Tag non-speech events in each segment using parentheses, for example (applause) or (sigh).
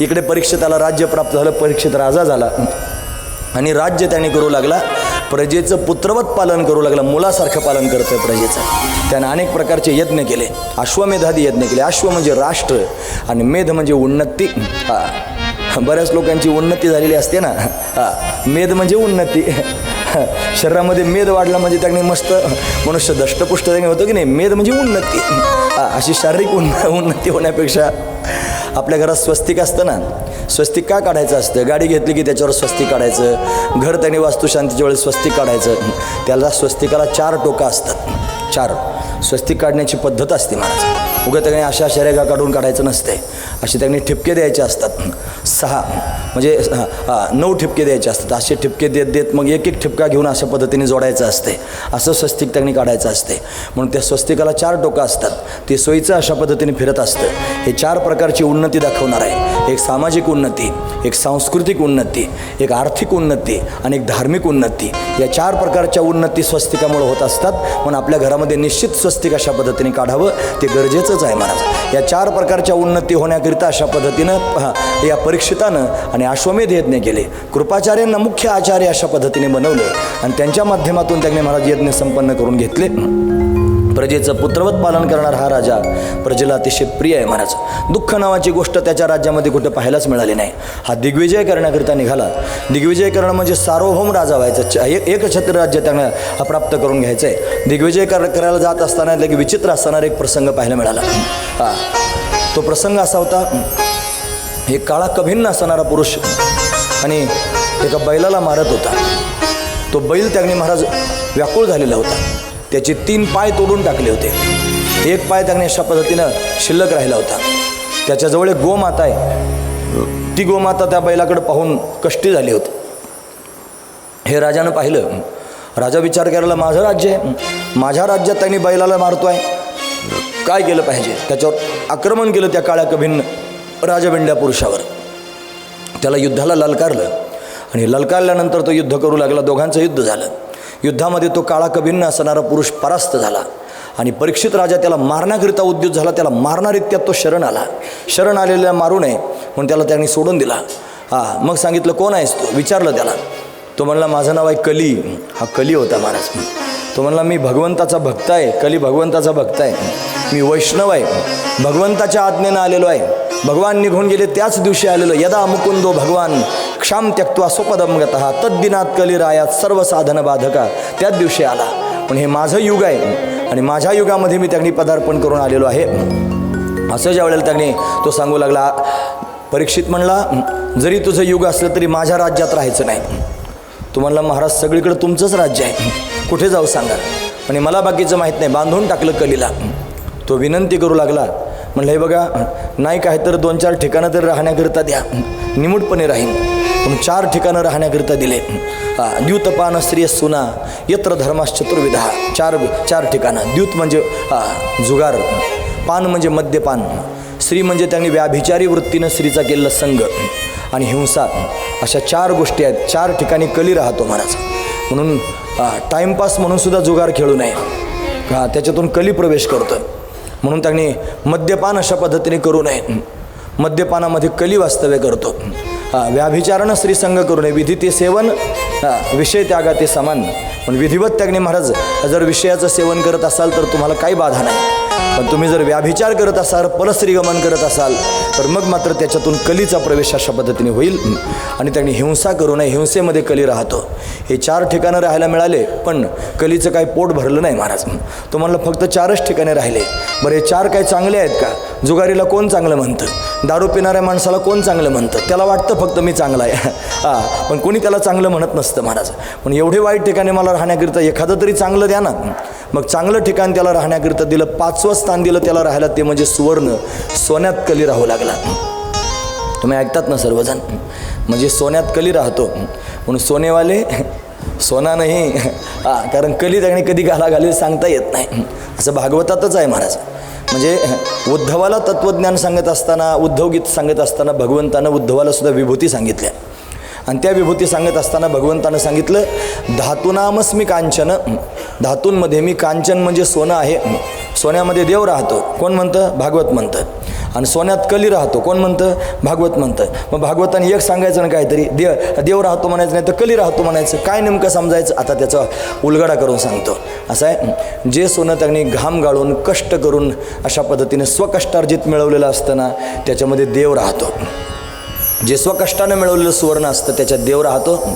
इकडे परीक्षिताला राज्य प्राप्त झालं परीक्षित राजा झाला. आणि राज्य त्याने करू लागला प्रजेचं पुत्रवत पालन करू लागलं मुलासारखं पालन करतं प्रजेचं. त्यानं अनेक प्रकारचे यज्ञ केले अश्वमेधादी यज्ञ केले. अश्व म्हणजे राष्ट्र आणि मेध म्हणजे उन्नती. हा. बऱ्याच लोकांची उन्नती झालेली असते ना. हा. मेध म्हणजे उन्नती. शरीरामध्ये मेद वाढला म्हणजे त्याने मस्त मनुष्य दष्टपुष्ट त्याने होतं की नाही? मेद म्हणजे उन्नती. हा. अशी शारीरिक उन्न उन्नती होण्यापेक्षा आपल्या घरात स्वस्तिक असतं ना? स्वस्तिक का काढायचं असतं? गाडी घेतली की त्याच्यावर स्वस्तिक काढायचं. घर त्याने वास्तुशांतीच्या वेळेस स्वस्तिक काढायचं. त्याला स्वस्तिकाला चार टोका असतात. चार. स्वस्तिक काढण्याची पद्धत असते महाराज. उगं त्याने अशा शर्यगा काढून काढायचं नसते असे त्यांनी ठिपके द्यायचे असतात. सहा म्हणजे नऊ ठिपके द्यायचे असतात. असे ठिपके देत देत मग एक एक ठिपका घेऊन अशा पद्धतीने जोडायचं असते. असं स्वस्तिक त्यांनी काढायचं असते. म्हणून त्या स्वस्तिकाला चार टोकं असतात. ते सोयीचं अशा पद्धतीने फिरत असतं. हे चार प्रकारची उन्नती दाखवणार आहे. एक सामाजिक उन्नती एक सांस्कृतिक उन्नती एक आर्थिक उन्नती आणि एक धार्मिक उन्नती. या चार प्रकारच्या उन्नती स्वस्तिकामुळे होत असतात. म्हणून आपल्या घरामध्ये निश्चित स्वस्तिक अशा पद्धतीने काढावं ते गरजेचंच आहे महाराज. या चार प्रकारच्या उन्नती होण्या होण्याकरिता अशा पद्धतीनं या परीक्षितानं आणि अश्वमेध यज्ञ केले. कृपाचार्यांना मुख्य आचार्य अशा पद्धतीने बनवलं आणि त्यांच्या माध्यमातून त्यांनी महाराज यज्ञ संपन्न करून घेतले. प्रजेचं पुत्रवत पालन करणारा हा राजा प्रजेला अतिशय प्रिय आहे महाराज. दुःख नावाची गोष्ट त्याच्या राज्यामध्ये कुठं पाहायलाच मिळाली नाही. हा दिग्विजय करण्याकरिता निघाला. दिग्विजय करणं म्हणजे सार्वभौम राजा व्हायचा. एक एकछत्र राज्य त्यानं हा प्राप्त करून घ्यायचं आहे दिग्विजय कर करायला जात असताना लगे विचित्र असणारा एक प्रसंग पाहायला मिळाला. हा तो प्रसंग असा होता एक काळा कभिन्न असणारा पुरुष आणि एका बैलाला मारत होता. तो बैल त्याने महाराज व्याकुळ झालेला होता. त्याचे तीन पाय तोडून टाकले होते. एक पाय त्याने अशा पद्धतीनं शिल्लक राहिला होता. त्याच्याजवळ एक गोमाता आहे. ती गोमाता त्या बैलाकडे पाहून कष्टी झाली होती. हे राजानं पाहिलं. राजा विचार करायला माझं राज्य आहे. माझ्या राज्यात त्यांनी बैलाला मारतो आहे काय केलं पाहिजे? त्याच्यावर आक्रमण केलं त्या काळ्या कभिन्न राजबिंड्या पुरुषावर. त्याला युद्धाला ललकारलं. आणि ललकारल्यानंतर तो युद्ध करू लागला. दोघांचं युद्ध झालं. युद्धामध्ये तो काळा कभिन्न असणारा पुरुष परास्त झाला. आणि परीक्षित राजा त्याला मारण्याकरिता उद्युत झाला त्याला मारणारित्यात तो शरण आला. शरण आलेल्या मारू नये म्हणून त्याला त्यांनी सोडून दिला. हां मग सांगितलं कोण आहेस तो? विचारलं त्याला. तो म्हणला माझं नाव आहे कली. हा कली होता महाराज. तो म्हणला मी भगवंताचा भक्त आहे कली भगवंताचा भक्त आहे. मी वैष्णव आहे भगवंताच्या आज्ञेनं आलेलो आहे. भगवान निघून गेले त्याच दिवशी आलेलो यदा मुकुंदो भगवान क्षाम त्यक्त्वा स्वपदम गत तद्दिनात कलिरायात सर्व साधन बाधका त्याच दिवशी आला. पण हे माझं युग आहे आणि माझ्या युगामध्ये मी त्यांनी पदार्पण करून आलेलो आहे. असं ज्या वेळेला त्यांनी तो सांगू लागला परीक्षित म्हणला जरी तुझं युग असलं तरी माझ्या राज्यात राहायचं नाही. तू म्हणला महाराज सगळीकडे तुमचंच राज्य आहे. कुठे जाऊ सांगा. आणि मला बाकीचं माहीत नाही बांधून टाकलं कलीला. तो विनंती करू लागला म्हणलं हे बघा नाही काय तर दोन चार ठिकाणं तरी राहण्याकरिता द्या. निमूटपणे राहीन. म्हणून चार ठिकाणं राहण्याकरिता दिले. द्यूतपान स्त्रिय सुना यत्र धर्मास चतुर्विधा. चार चार ठिकाणं. द्यूत म्हणजे हा, जुगार. पान म्हणजे मद्यपान. स्त्री म्हणजे त्यांनी व्याभिचारी वृत्तीनं स्त्रीचा केलेला संघ. आणि हिंसा. अशा चार गोष्टी आहेत. चार ठिकाणी कली राहतो महाराज. म्हणून टाईमपास म्हणून सुद्धा जुगार खेळू नये. हा त्याच्यातून कली प्रवेश करतो म्हणून त्यांनी मद्यपान अशा पद्धतीने करू नये. मद्यपानामध्ये कली वास्तव्य करतो. हा व्याभिचारानं स्त्रीसंग करू नये विधी ते सेवन हा, विषय त्यागा ते समान पण विधिवत त्यागणे महाराज जर विषयाचं सेवन करत असाल तर तुम्हाला काही बाधा नाही. पण तुम्ही जर व्याभिचार करत असाल परस्त्रीगमन करत असाल तर मग मात्र त्याच्यातून कलीचा प्रवेश अशा पद्धतीने होईल. आणि त्यांनी हिंसा करू नये हिंसेमध्ये कली राहतो. हे चार ठिकाणं राहायला मिळाले पण कलीचं काही पोट भरलं नाही महाराज. तुम्हाला फक्त चारच ठिकाणे राहिले. बरं हे चार काही चांगले आहेत का? जुगारीला कोण चांगलं म्हणतं? दारू पिणाऱ्या माणसाला कोण चांगलं म्हणतं? त्याला वाटतं फक्त मी चांगला आहे. हां पण कोणी त्याला चांगलं म्हणत नसतं महाराज. पण एवढे वाईट ठिकाणी मला राहण्याकरिता एखादं तरी चांगलं द्या ना. मग चांगलं ठिकाण त्याला राहण्याकरिता दिलं पाचवं स्थान दिलं त्याला राहायला ते म्हणजे सुवर्ण सोन्यात कली राहू लागला. तुम्ही ऐकतात ना सर्वजण? म्हणजे सोन्यात कली राहतो. म्हणून सोनेवाले सोना नाही. हां कारण कली त्याने कधी घाला घाली सांगता येत नाही. असं भागवतातच आहे महाराज. म्हणजे उद्धवाला तत्त्वज्ञान सांगत असताना उद्धवगीत सांगत असताना भगवंतानं उद्धवाला सुद्धा विभूती सांगितल्या. आणि त्या विभूती सांगत असताना भगवंतानं सांगितलं धातूनामस्मी कांचन धातूंमध्ये मी कांचन म्हणजे सोनं आहे. सोन्यामध्ये देव राहतो. कोण म्हणतं? भागवत म्हणतं. आणि सोन्यात कली राहतो. कोण म्हणतं? भागवत म्हणतं. मग भागवताने एक सांगायचं ना काहीतरी देव देव राहतो म्हणायचं नाही तर कली राहतो म्हणायचं. काय नेमकं समजायचं? आता त्याचा उलगडा करून सांगतो. असं आहे? जे सोनं त्यांनी घाम गाळून कष्ट करून अशा पद्धतीने स्वकष्टार्जित मिळवलेलं असतं ना त्याच्यामध्ये देव राहतो. जे स्वकष्टानं मिळवलेलं सुवर्ण असतं त्याच्यात देव राहतो.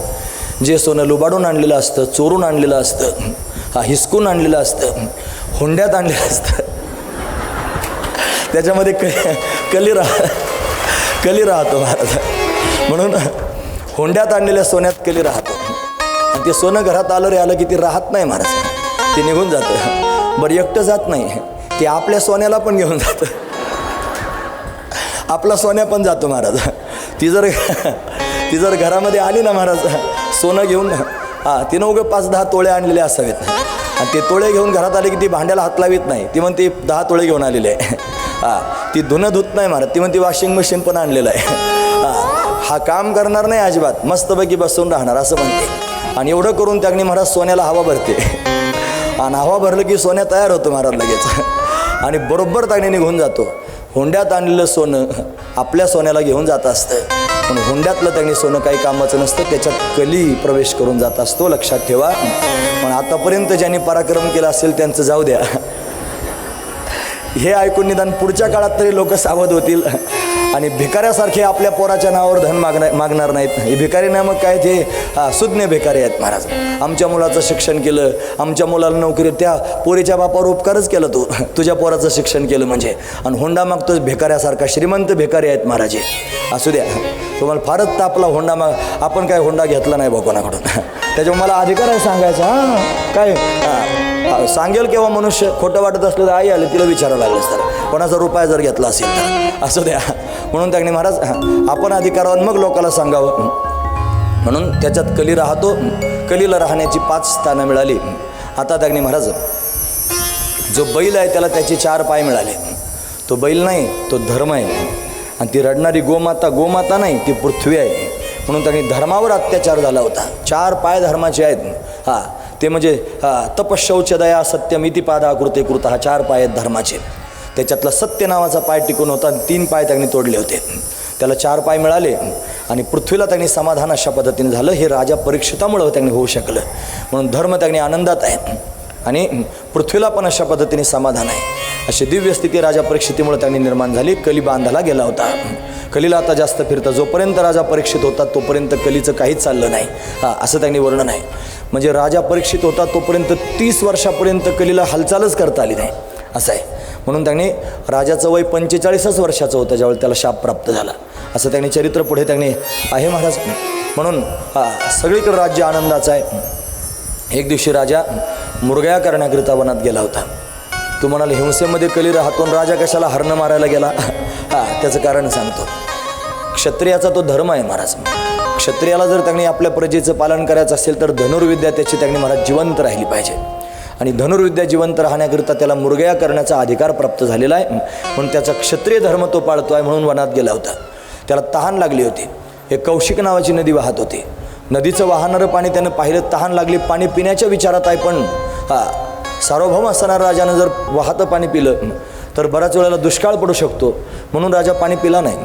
जे सोनं लुबाडून आणलेलं असतं चोरून आणलेलं असतं. हा हिसकून आणलेलं असतं. हुंड्यात आणलेलं असतं. त्याच्यामध्ये क कली राह कली राहतो महाराज. म्हणून हुंड्यात आणलेल्या सोन्यात कली राहतो. आणि ते सोनं घरात आलं रे आलं की ते राहत नाही महाराज. ते निघून जातं. बरं एकटं जात नाही. ते आपल्या सोन्याला पण घेऊन जातं. आपला सोन्या पण जातो महाराज. ती जर ती जर घरामध्ये आली ना महाराज सोनं घेऊन हां तिनं उगं पाच दहा तोळे आणलेले असावेत. आणि ते तोळे घेऊन घरात आले की ती भांड्याला हात लावित नाही. ती म्हणते दहा तोळे घेऊन आलेले. आहे हां ती धुणं धुत नाही मारत. ती म्हणते वॉशिंग मशीन पण आणलेलं आहे. हां हा काम करणार नाही अजिबात. मस्तपैकी बसून राहणार असं म्हणते. आणि एवढं करून त्यागणी महाराज सोन्याला हवा भरते. आणि हवा भरलं की सोन्या तयार होतं महाराज लगेच. आणि बरोबर त्याने निघून जातो. हुंड्यात आणलेलं सोनं आपल्या सोन्याला घेऊन जात असतं पण हुंड्यातलं त्यांनी सोनं काही कामाचं नसतं त्याच्यात कली प्रवेश करून जात असतो लक्षात ठेवा. पण आतापर्यंत ज्यांनी पराक्रम केला असेल त्यांचं जाऊ द्या. हे ऐकून निदान पुढच्या काळात तरी लोक सावध होतील. आणि भिकाऱ्यासारखे आपल्या पोराच्या नावावर धन मागणार मागणार नाहीत. हे भिकारी नाही मग काय ते सुज्ञ भिकारी आहेत महाराज. आमच्या मुलाचं शिक्षण केलं आमच्या मुलाला नोकरी त्या पोरीच्या बापावर उपकारच केलं तू. तुझ्या पोराचं शिक्षण केलं म्हणजे. आणि हुंडा मागतोच भिकाऱ्यासारखा श्रीमंत भिकारी आहेत महाराज हे. असू द्या. तुम्हाला फारच तापला हुंडा माग आपण काय हुंडा घेतला नाही बा कोणाकडून. त्याच्यामुळे मला अधिकार आहे सांगायचा हां? काय? हां, सांगेल केव्हा मनुष्य खोटं वाटत असलं तर आई आली तिला विचारावं लागलं तर कोणाचा रुपया जर घेतला असेल तर. असू द्या. म्हणून त्याने महाराज हां, आपण अधिकारावर मग लोकाला सांगावं. म्हणून त्याच्यात कली राहतो. कलीला राहण्याची पाच स्थानं मिळाली. आता त्याने महाराज जो बैल आहे त्याला त्याचे चार पाय मिळाले. तो बैल नाही तो धर्म आहे. आणि ती रडणारी गोमाता गोमाता नाही ती पृथ्वी आहे. म्हणून त्यांनी धर्मावर अत्याचार झाला होता. चार पाय धर्माचे आहेत. हां ते म्हणजे तपशौच दया सत्यम इतिपादा कृते कृत हा चार पाय आहेत धर्माचे. त्याच्यातला सत्य नावाचा पाय टिकून होता आणि तीन पाय त्यांनी तोडले होते. त्याला चार पाय मिळाले आणि पृथ्वीला त्यांनी समाधान अशा पद्धतीने झालं. हे राजा परीक्षितामुळं त्यांनी होऊ शकलं. म्हणून धर्म त्यांनी आनंदात आहे. आणि पृथ्वीला पण अशा पद्धतीने समाधान आहे. अशी दिव्य स्थिती राजा परीक्षितीमुळे त्यांनी निर्माण झाली. कली बांधाला गेला होता. कलीला आता जास्त फिरतं जोपर्यंत राजा परीक्षित होता तोपर्यंत कलीचं काहीच चाललं नाही. हां असं त्यांनी वर्णन आहे. म्हणजे राजा परीक्षित होता तोपर्यंत तीस वर्षापर्यंत कलीला हालचालच करता आली नाही. असं आहे. म्हणून त्याने राजाचं वय पंचेचाळीसच वर्षाचं होतं ज्यावेळी त्याला शाप प्राप्त झाला. असं त्याने चरित्र पुढे त्यांनी आहे महाराज. म्हणून हा सगळीकडे राज्य आनंदाचं आहे. एक दिवशी राजा मुरगया करण्याकरिता वनात गेला होता. तू म्हणाल हिंसेमध्ये कली राहतो राजा कशाला हरणं मारायला गेला? हा त्याचं कारण सांगतो. क्षत्रियाचा तो धर्म आहे महाराज. क्षत्रियाला जर त्यांनी आपल्या प्रजेचं पालन करायचं असेल तर धनुर्विद्या त्याची त्यांनी मला जिवंत राहिली पाहिजे. आणि धनुर्विद्या जिवंत राहण्याकरिता त्याला मुरगया करण्याचा अधिकार प्राप्त झालेला आहे. म्हणून त्याचा क्षत्रिय धर्म तो पाळतो आहे म्हणून वनात गेला होता. त्याला तहान लागली होती. हे कौशिक नावाची नदी वाहत होती. नदीचं वाहणारं पाणी त्यानं पाहिलं तहान लागली. पाणी पिण्याच्या विचारात आहे पण हा सार्वभौम असणाऱ्या राजानं जर वाहतं पाणी पिलं तर बऱ्याच वेळेला दुष्काळ पडू शकतो. म्हणून राजा पाणी पिला नाही.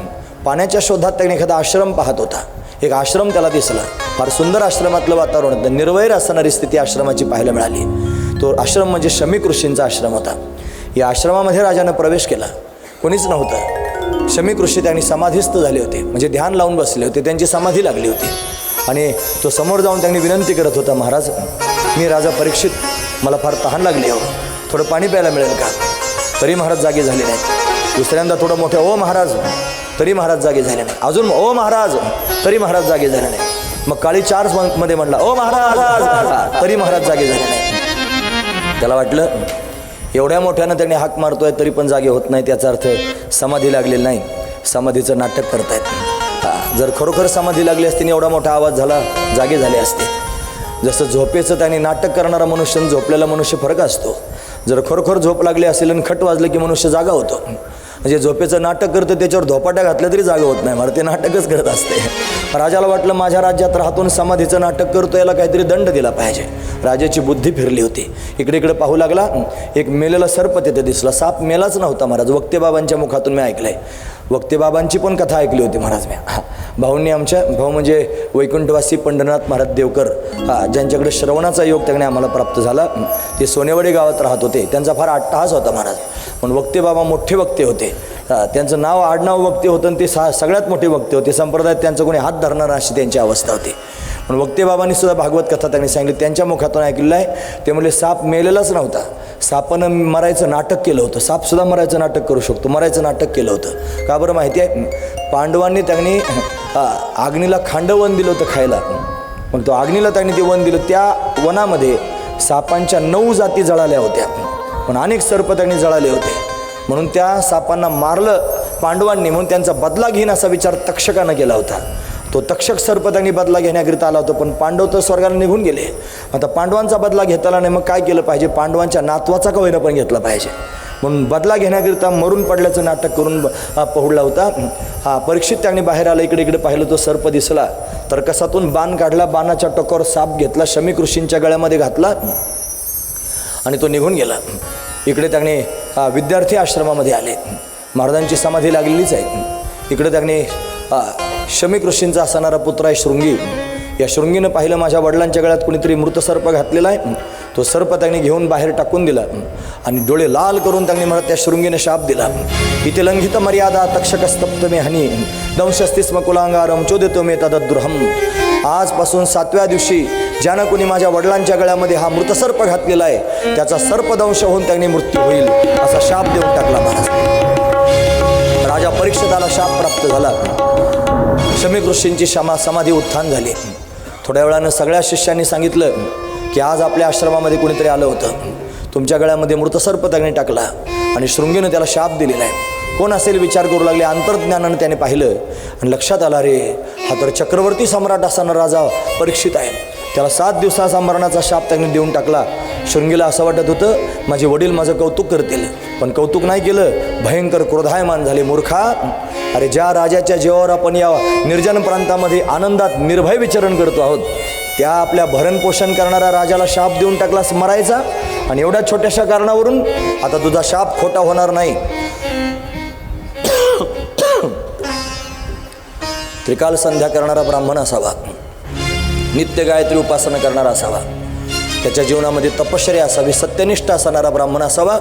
पाण्याच्या शोधात त्याने एखादा आश्रम पाहत होता. एक आश्रम त्याला दिसला. फार सुंदर आश्रमातलं वातावरण. होतं निर्वैर असणारी स्थिती आश्रमाची पाहायला मिळाली. तो आश्रम म्हणजे शमीक ऋषींचा आश्रम होता. या आश्रमामध्ये राजानं प्रवेश केला. कोणीच नव्हतं. शमीक ऋषी त्यांनी समाधीस्थ झाले होते. म्हणजे ध्यान लावून बसले होते. त्यांची समाधी लागली होती. आणि तो समोर जाऊन त्यांनी विनंती करत होता महाराज मी राजा परीक्षित. मला फार तहान लागली हो. थोडं पाणी प्यायला मिळेल का? तरी महाराज जागे झाले नाहीत. दुसऱ्यांदा थोडं मोठं ओ महाराज. तरी महाराज जागे झाले नाही. अजून ओ महाराज! तरी महाराज जागे झाले नाही. मग काळी चारमध्ये म्हणला ओ महाराज! तरी महाराज जागे झाले नाही. त्याला वाटलं एवढ्या मोठ्यानं त्याने हाक मारतोय तरी पण जागे होत नाही. त्याचा अर्थ समाधी लागलेली नाही. समाधीचं नाटक करतायत. हा, जर खरोखर समाधी लागली असती आणि एवढा मोठा आवाज झाला जागे झाले असते. जसं झोपेचं त्याने नाटक करणारा मनुष्य आणि झोपलेला मनुष्य फरक असतो. जर खरोखर झोप लागली असेल आणि खट वाजलं की मनुष्य जागा होतो. म्हणजे झोपेचं नाटक करतं त्याच्यावर धोपाट्या घातल्या तरी जागा होत नाही. मला ते नाटकच करत असते. राजाला वाटलं माझ्या राज्यात राहतून समाधीचं नाटक करतो याला काहीतरी दंड दिला पाहिजे. राजाची बुद्धी फिरली होती. इकडे इकडे पाहू लागला एक मेलेला सर्प तिथे दिसला. साप मेलाच नव्हता महाराज. वक्तेबाबांच्या मुखातून मी ऐकलंय. वक्तेबाबांची पण कथा ऐकली होती महाराज मी. हा. भाऊंनी आमच्या भाऊ म्हणजे वैकुंठवासी पंढरनाथ महाराज देवकर हा ज्यांच्याकडे श्रवणाचा योग त्याने आम्हाला प्राप्त झाला. ते सोनेवाडी गावात राहत होते. त्यांचा फार अट्टहास होता महाराज. पण वक्तेबाबा मोठे वक्ते होते. होते. त्यांचं नाव आडनाव वक्ते होतं आणि ते सा सगळ्यात मोठे वक्ते होते. संप्रदायात त्यांचं कोणी हात धरणार अशी त्यांची अवस्था होती. पण वक्ते बाबांनी सुद्धा भागवत कथा त्यांनी सांगितली. त्यांच्या मुखातून ऐकलेलं आहे. ते म्हणजे साप मेलेलाच नव्हता. सापानं मरायचं नाटक केलं होतं. सापसुद्धा मरायचं नाटक करू शकतो. मरायचं नाटक केलं होतं. का बरं माहिती आहे? पांडवांनी त्यांनी आग्नीला खांडवन दिलं होतं खायला. मग तो आग्नीला त्यांनी ते वन दिलं. त्या वनामध्ये सापांच्या नऊ जाती जळाल्या होत्या. पण अनेक सर्प त्यांनी जळाले होते. म्हणून त्या सापांना मारलं पांडवांनी. म्हणून त्यांचा बदला घेईन असा विचार तक्षकानं केला होता. तो तक्षक सर्प त्यांनी बदला घेण्याकरिता आला होता पण पांडव तर स्वर्गाला निघून गेले. आता पांडवांचा बदला घेतला नाही मग काय केलं पाहिजे? पांडवांच्या नातवाचा कवयनं पण घेतला पाहिजे. म्हणून बदला घेण्याकरिता मरून पडल्याचं नाटक करून पहुडला होता. हा परीक्षित त्यांनी बाहेर आला इकडे इकडे पाहिलं तो सर्प दिसला. तर कसातून बाण काढला बाणाच्या टोकावर साप घेतला शमी ऋषींच्या गळ्यामध्ये घातला आणि तो निघून गेला. इकडे त्यांनी विद्यार्थी आश्रमामध्ये आले. महाराजांची समाधी लागलेलीच आहे. इकडे त्यांनी आ, शमीक ऋषींचा असणारा पुत्र आहे शृंगी. या शृंगीनं पाहिलं माझ्या वडिलांच्या गळ्यात कुणीतरी मृत सर्प घातलेला आहे. तो सर्प त्यांनी घेऊन बाहेर टाकून दिला. आणि डोळे लाल करून त्यांनी मला त्या शृंगीने शाप दिला. इथे लंघित मर्यादा तक्षकस्तप्त मे हनी. दंशस्तिस्म कुलांगारम चोदेतो मे तदद्रुहम. आजपासून सातव्या दिवशी ज्यानं कोणी माझ्या वडिलांच्या गळ्यामध्ये हा मृतसर्प घातलेला आहे त्याचा सर्पदंश होऊन त्यांनी मृत्यू होईल असा शाप देऊन टाकला महाराज. राजा परीक्षिताला शाप प्राप्त झाला. शमीक ऋषींची क्षमा समाधी उत्थान झाली. थोड्या वेळानं सगळ्या शिष्यांनी सांगितलं की आज आपल्या आश्रमामध्ये कोणीतरी आलं होतं. तुमच्या गळ्यामध्ये मृतसर्प त्यांनी टाकला आणि शृंगीनं त्याला शाप दिलेला आहे. कोण असेल विचार करू लागले अंतर्ज्ञानानं त्याने पाहिलं. आणि लक्षात आला रे हा तर चक्रवर्ती सम्राट असताना राजा परीक्षित आहे. त्याला सात दिवसाचा मरणाचा शाप त्यांनी देऊन टाकला. शृंगीला असं वाटत होतं माझे वडील माझं कौतुक करतील. पण कौतुक नाही केलं भयंकर क्रोधायमान झाले मूर्खा. अरे ज्या राजाच्या जीवावर आपण या निर्जन प्रांतामध्ये आनंदात निर्भय विचरण करतो आहोत त्या आपल्या भरणपोषण करणाऱ्या राजाला शाप देऊन टाकलास मरायचा? आणि एवढ्या छोट्याशा कारणावरून आता तुझा शाप खोटा होणार नाही. (coughs) त्रिकाल संध्या करणारा ब्राह्मण असावा. नित्य गायत्री उपासना करणारा असावा. त्याच्या जीवनामध्ये तपश्चर्या असावी सत्यनिष्ठ असणारा ब्राह्मण असावा.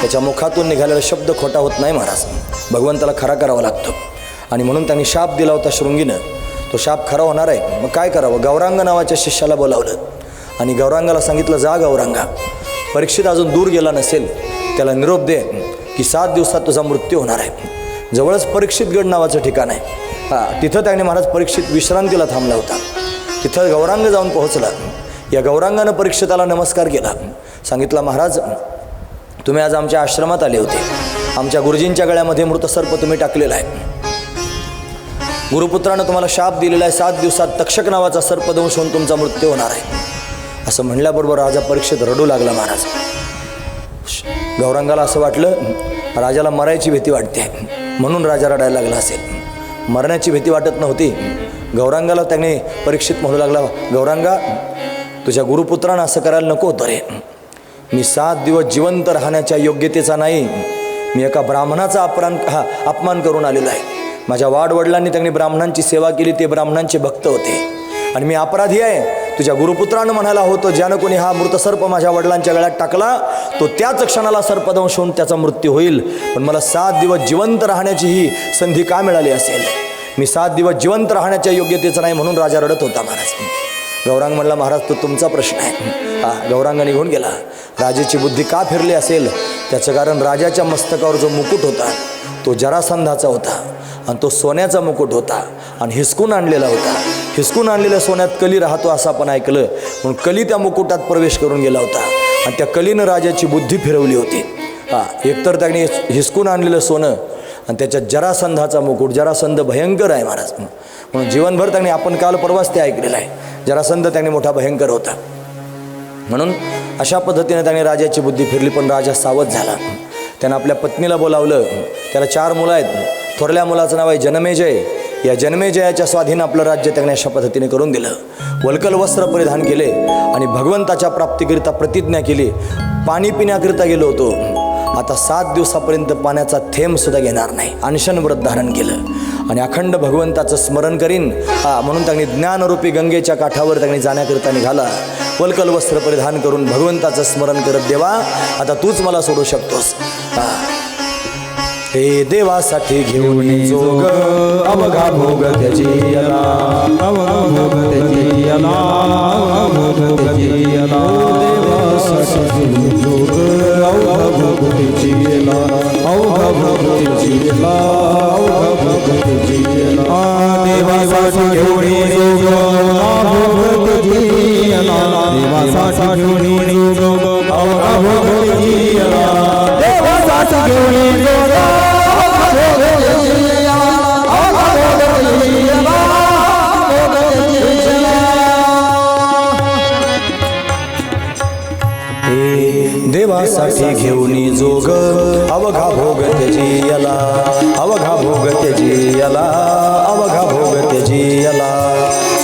त्याच्या मुखातून निघालेला शब्द खोटा होत नाही महाराज. भगवंताला खरा करावा लागतो. आणि म्हणून त्यांनी शाप दिला होता शृंगीनं. तो शाप खरा होणार आहे. मग काय करावं? गौरांग नावाच्या शिष्याला बोलावलं. आणि गौरांगाला सांगितलं जा गौरांगा. परीक्षित अजून दूर गेला नसेल. त्याला निरोप दे की सात दिवसात तुझा मृत्यू होणार आहे. जवळच परीक्षितगड नावाचं ठिकाण आहे. हां तिथं त्याने महाराज परीक्षित विश्रांतीला थांबला होता. तिथं गौरांग जाऊन पोहोचला. या गौरांगानं परीक्षिताला नमस्कार केला. सांगितला महाराज तुम्ही आज आमच्या आश्रमात आले होते. आमच्या गुरुजींच्या गळ्यामध्ये मृतसर्प तुम्ही टाकलेला आहे. गुरुपुत्रानं तुम्हाला शाप दिलेला आहे. सात दिवसात तक्षक नावाचा सर्पदंश होऊन तुमचा मृत्यू होणार आहे. असं म्हणल्याबरोबर राजा परीक्षेत रडू लागला महाराज. गौरांगाला असं वाटलं राजाला मरायची भीती वाटते. म्हणून राजा रडायला लागला असेल. मरण्याची भीती वाटत नव्हती. गौरांगाला त्याने परीक्षित म्हणू लागला गौरांगा तुझ्या गुरुपुत्रानं असं करायला नको होतं रे. मी सात दिवस जिवंत राहण्याच्या योग्यतेचा नाही. मी एका ब्राह्मणाचा अपरान हा अपमान करून आलेला आहे. माझ्या वाडवडिलांनी त्यांनी ब्राह्मणांची सेवा केली ते ब्राह्मणांचे भक्त होते. आणि मी अपराधी आहे. तुझ्या गुरुपुत्रानं म्हणायला होतो ज्यानं कोणी हा मृतसर्प माझ्या वडिलांच्या गळ्यात टाकला तो त्याच क्षणाला सर्पदंश होऊन त्याचा मृत्यू होईल. पण मला सात दिवस जिवंत राहण्याची ही संधी का मिळाली असेल? मी सात दिवस जिवंत राहण्याच्या योग्यतेचं नाही म्हणून राजा रडत होता महाराज. गौरांग म्हणला महाराज तो तुमचा प्रश्न आहे. हा गौरांग निघून गेला. राजाची बुद्धी का फिरली असेल? त्याचं कारण राजाच्या मस्तकावर जो मुकुट होता तो जरासंधाचा होता आणि तो सोन्याचा मुकुट होता आणि हिसकून आणलेला होता. हिसकून आणलेल्या सोन्यात कली राहतो असं आपण ऐकलं. म्हणून कली त्या मुकुटात प्रवेश करून गेला होता आणि त्या कलीनं राजाची बुद्धी फिरवली होती. हा एकतर त्याने हिसकून आणलेलं सोनं आणि त्याच्यात जरासंधाचा मुकुट जरासंध भयंकर आहे महाराज. म्हणून जीवनभर त्यांनी आपण काल परवाच ते ऐकलेलं आहे. जरासंध त्याने मोठा भयंकर होता. म्हणून अशा पद्धतीने त्याने राजाची बुद्धी फिरली पण राजा सावध झाला. त्यानं आपल्या पत्नीला बोलावलं. त्याला चार मुलं आहेत. थोरल्या मुलाचं नाव आहे जनमेजय. या जन्मेजयाच्या स्वाधीन आपलं राज्य त्याने अशा पद्धतीने करून दिलं. वल्कल वस्त्र परिधान केले आणि भगवंताच्या प्राप्तीकरिता प्रतिज्ञा केली. पाणी पिण्याकरिता गेलो होतो. आता सात दिवसापर्यंत पाण्याचा थेंब सुद्धा घेणार नाही. अनशन व्रत धारण केलं. आणि अखंड भगवंताचं स्मरण करीन. हा म्हणून त्यांनी ज्ञानरूपी गंगेच्या काठावर त्यांनी जाण्याकरिता निघाला. पलकल वस्त्र परिधान करून भगवंताचं स्मरण करत देवा आता तूच मला सोडू शकतोस. हे. देवासाठी घेऊन जोग. अवघा भोग त्याची याला. त्याची त्याची हो, देवासाठी त्याची गेला अवघ त्याची गेला अवघ त्याची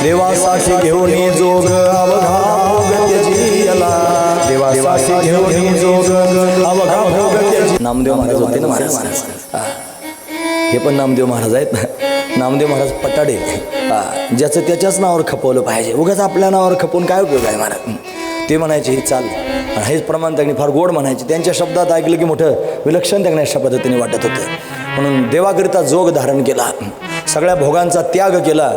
देवासाठी घेऊन जोग अवघा देवासाठी घेऊन जोग अवघा नामदेव महाराज होते ना महाराज? हा. हे पण नामदेव महाराज आहेत ना? नामदेव महाराज पटाडे. हा. ज्याचं त्याच्याच नावावर खपवलं पाहिजे. उगाच आपल्या नावावर खपवून काय उपयोग आहे महाराज? ते म्हणायचे हे चाल. आणि हेच प्रमाण त्यांनी फार गोड म्हणायचे. त्यांच्या शब्दात ऐकलं की मोठं विलक्षण त्यांना अशा पद्धतीने वाटत होतं. म्हणून देवाकरिता जोग धारण केला. सगळ्या भोगांचा त्याग केला.